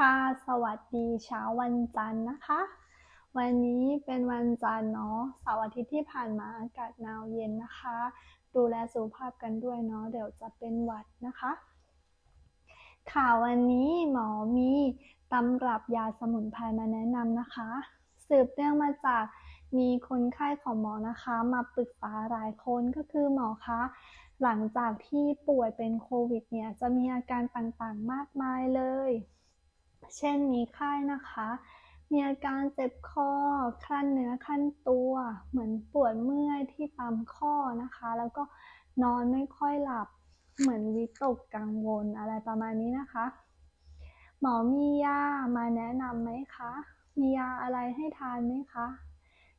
ค่ะ สวัสดีเช้าวันจันทร์นะคะ วันนี้เป็นวันจันทร์เนาะเสาร์อาทิตย์ที่ผ่านมาอากาศหนาวเย็นนะคะ ดูแลสุขภาพกันด้วยเนาะเดี๋ยวจะเป็นหวัดนะคะ ค่ะวันนี้หมอมีตำรับยาสมุนไพรมาแนะนำนะคะ สืบเนื่องมาจากมีคนไข้ของหมอนะคะ มาปรึกษาหลายคนก็คือหมอคะหลังจากที่ป่วยเป็นโควิดเนี่ยจะมีอาการต่างๆมากมายเลย เช่นมีไข้นะคะ มีอาการเจ็บคอ คลั่นเนื้อคลั่นตัว เหมือนปวดเมื่อยที่ตามข้อนะคะ แล้วก็นอนไม่ค่อยหลับ เหมือนวิตกกังวลอะไรประมาณนี้นะคะ หมอมียามาแนะนำไหมคะ มียาอะไรให้ทานไหมคะ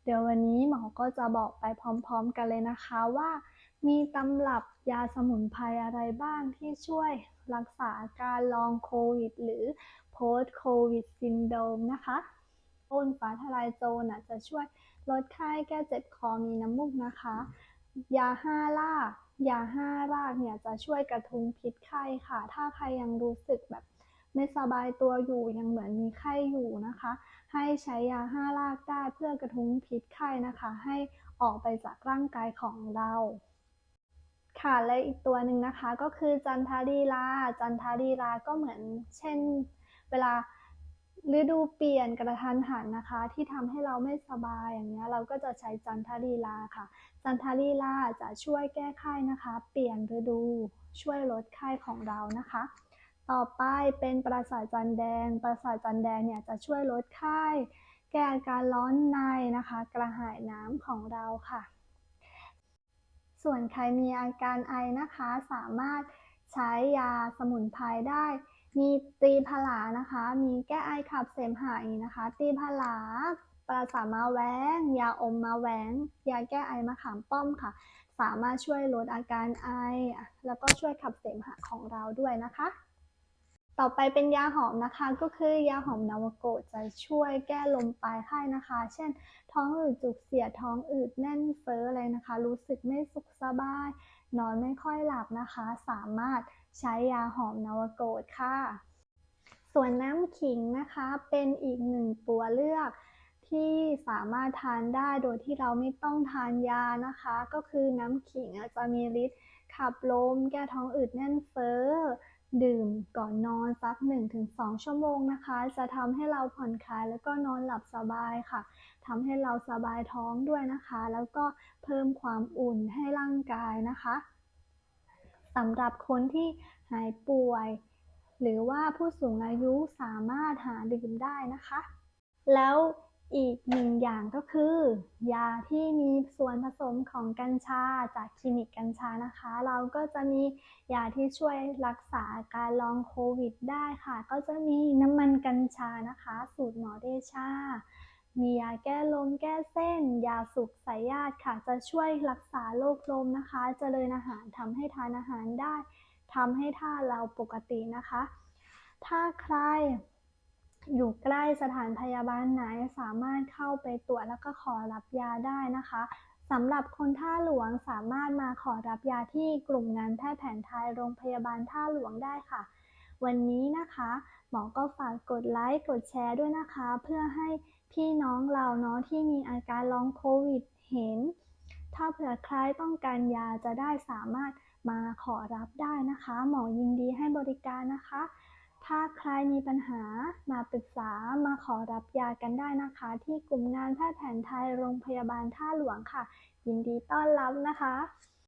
เดี๋ยววันนี้หมอก็จะบอกไปพร้อม ๆ กันเลยนะคะว่ามีตำรับยาสมุนไพรอะไรบ้างที่ช่วยรักษาอาการลองโควิด หรือ post covid syndrome นะคะต้นฟ้าทลายโจรน่ะจะช่วยลดไข้แก้เจ็บคอมีน้ำมูกนะคะ ยาห้ารากยาห้ารากเนี่ยจะช่วยกระทุ้งพิษไข้ค่ะ ถ้าใครยังรู้สึกแบบไม่สบายตัวอยู่ยังเหมือนมีไข้อยู่นะคะ ให้ใช้ยาห้ารากได้เพื่อกระทุ้งพิษไข้นะคะ ให้ออกไปจากร่างกายของเรา ค่ะและอีกตัวหนึ่งนะคะก็คือจันทารีลา จันทารีลาก็เหมือนเช่น เวลาฤดูเปลี่ยนกระทันหันนะคะ ที่ทำให้เราไม่สบายอย่างเงี้ยเราก็จะใช้จันทารีลาค่ะ จันทารีลาจะช่วยแก้ไข้นะคะ เปลี่ยนฤดูช่วยลดไข้ของเรานะคะ ต่อไปเป็นปราสาทจันแดง ปราสาทจันแดงเนี่ยจะช่วยลดไข้แก้อาการร้อนในนะคะ กระหายน้ำของเราค่ะ ส่วนใครมีอาการไอนะคะสามารถใช้ยาสมุนไพรได้ มีตีพลานะคะ มีแก้ไอขับเสมหะอีกนะคะ ตีพลาปราสามาแว้ง ยาอมมาแว้ง ยาแก้ไอมะขามป้อมค่ะ สามารถช่วยลดอาการไอ แล้วก็ช่วยขับเสมหะของเราด้วยนะคะ ต่อไปเป็นยาหอมนะคะ ก็คือยาหอมนาวโกจะช่วยแก้ลมปลายไข้นะคะ เช่น ท้องอืดจุกเสียดท้องอืดแน่นเฟ้ออะไรนะคะ รู้สึกไม่สุขสบาย นอนไม่ค่อยหลับนะคะ สามารถ ใช้ยาหอมนาวโกะค่ะ ส่วนน้ำขิงนะคะเป็นอีกหนึ่งตัวเลือกที่สามารถทานได้โดยที่เราไม่ต้องทานยานะคะ ก็คือน้ำขิงจะมีฤทธิ์ขับลม แก้ท้องอืดแน่นเฟ้อ ดื่มก่อนนอนสัก 1-2 ชั่วโมงนะคะ จะทำให้เราผ่อนคลายแล้วก็นอนหลับสบายค่ะทำให้เราสบายท้องด้วยนะคะ แล้วก็เพิ่มความอุ่นให้ร่างกายนะคะ สำหรับคนที่หายป่วย หรือว่าผู้สูงอายุสามารถหาดื่มได้นะคะ แล้วอีกหนึ่งอย่างก็คือ ยาที่มีส่วนผสมของกัญชาจากคลินิกกัญชานะคะ เราก็จะมียาที่ช่วยรักษาอาการลองโควิดได้ค่ะ ก็จะมีน้ำมันกัญชานะคะ สูตรหมอเดชา มียาแก้ลมแก้เส้น ยาสุกสายญาติค่ะ จะช่วยรักษาโรคลมนะคะเจริญอาหารทำให้ทานอาหารได้ทำให้ท่าเราปกตินะคะ ถ้าใครอยู่ใกล้สถานพยาบาลไหนสามารถเข้าไปตรวจแล้วก็ขอรับยาได้นะคะสำหรับคนท่าหลวงสามารถมาขอรับยาที่กลุ่มงานแพทย์แผนไทยโรงพยาบาลท่าหลวงได้ค่ะ วันนี้นะคะ หมอก็ฝากกดไลค์กดแชร์ด้วยนะคะ เพื่อให้พี่น้องเราเนาะที่มีอาการลองโควิดเห็น ถ้าเผื่อใครต้องการยาจะได้สามารถมาขอรับได้นะคะ หมอยินดีให้บริการนะคะ ถ้าใครมีปัญหามาปรึกษามาขอรับยากันได้นะคะ ที่กลุ่มงานแพทย์แผนไทยโรงพยาบาลท่าหลวงค่ะ ยินดีต้อนรับนะคะ